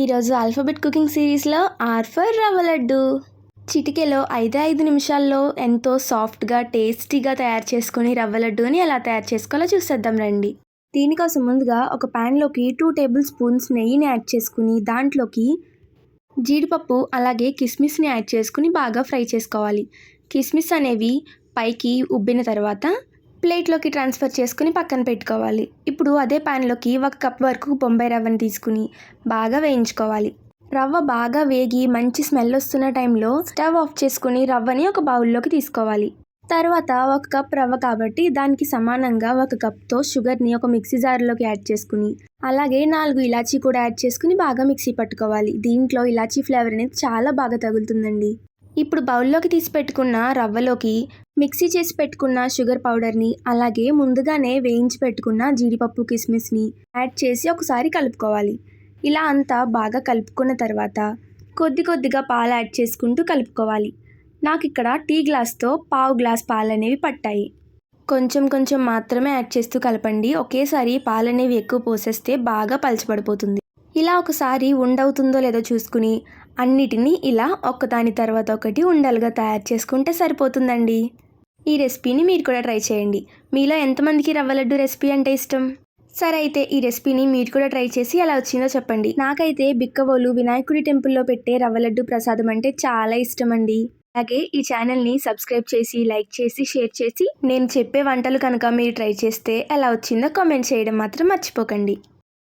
ఈరోజు alphabet cooking సిరీస్లో R for రవ్వ లడ్డు చిటికెలో ఐదు ఐదు నిమిషాల్లో ఎంతో సాఫ్ట్గా టేస్టీగా తయారు చేసుకుని రవ్వ లడ్డూని ఎలా తయారు చేసుకోవాలో చూసేద్దాం రండి. దీనికోసం ముందుగా ఒక ప్యాన్లోకి టూ టేబుల్ స్పూన్స్ నెయ్యిని యాడ్ చేసుకుని దాంట్లోకి జీడిపప్పు అలాగే కిస్మిస్ని యాడ్ చేసుకుని బాగా ఫ్రై చేసుకోవాలి. కిస్మిస్ అనేవి పైకి ఉబ్బిన తర్వాత ప్లేట్లోకి ట్రాన్స్ఫర్ చేసుకుని పక్కన పెట్టుకోవాలి. ఇప్పుడు అదే ప్యాన్లోకి ఒక కప్ వరకు బొంబాయి రవ్వని తీసుకుని బాగా వేయించుకోవాలి. రవ్వ బాగా వేగి మంచి స్మెల్ వస్తున్న టైంలో స్టవ్ ఆఫ్ చేసుకుని రవ్వని ఒక బౌల్లోకి తీసుకోవాలి. తర్వాత ఒక కప్ రవ్వ కాబట్టి దానికి సమానంగా ఒక కప్తో షుగర్ని ఒక మిక్సీ జార్లోకి యాడ్ చేసుకుని అలాగే నాలుగు ఇలాచీ కూడా యాడ్ చేసుకుని బాగా మిక్సీ పట్టుకోవాలి. దీంట్లో ఇలాచీ ఫ్లేవర్ అనేది చాలా బాగా తగులుతుందండి. ఇప్పుడు బౌల్లోకి తీసి పెట్టుకున్న రవ్వలోకి మిక్సీ చేసి పెట్టుకున్న షుగర్ పౌడర్ని అలాగే ముందుగానే వేయించి పెట్టుకున్న జీడిపప్పు కిస్మిస్ని యాడ్ చేసి ఒకసారి కలుపుకోవాలి. ఇలా అంతా బాగా కలుపుకున్న తర్వాత కొద్ది కొద్దిగా పాలు యాడ్ చేసుకుంటూ కలుపుకోవాలి. నాకు ఇక్కడ టీ గ్లాస్తో పావు గ్లాస్ పాలు అనేవి పట్టాయి. కొంచెం కొంచెం మాత్రమే యాడ్ చేస్తూ కలపండి. ఒకేసారి పాలు అనేవి ఎక్కువ పోసేస్తే బాగా పలచబడిపోతుంది. ఇలా ఒకసారి ఉండవుతుందో లేదో చూసుకుని అన్నిటినీ ఇలా ఒక్కదాని తర్వాత ఒకటి ఉండలుగా తయారు చేసుకుంటే సరిపోతుందండి. ఈ రెసిపీని మీరు కూడా ట్రై చేయండి. మీలో ఎంతమందికి రవ్వ లడ్డు రెసిపీ అంటే ఇష్టం? సరే అయితే ఈ రెసిపీని మీరు కూడా ట్రై చేసి ఎలా వచ్చిందో చెప్పండి. నాకైతే బిక్కవోలు వినాయకుడి టెంపుల్లో పెట్టే రవ్వ లడ్డు ప్రసాదం అంటే చాలా ఇష్టం అండి అలాగే ఈ ఛానల్ని సబ్స్క్రైబ్ చేసి లైక్ చేసి షేర్ చేసి నేను చెప్పే వంటలు కనుక మీరు ట్రై చేస్తే ఎలా వచ్చిందో కామెంట్ చేయడం మాత్రం మర్చిపోకండి.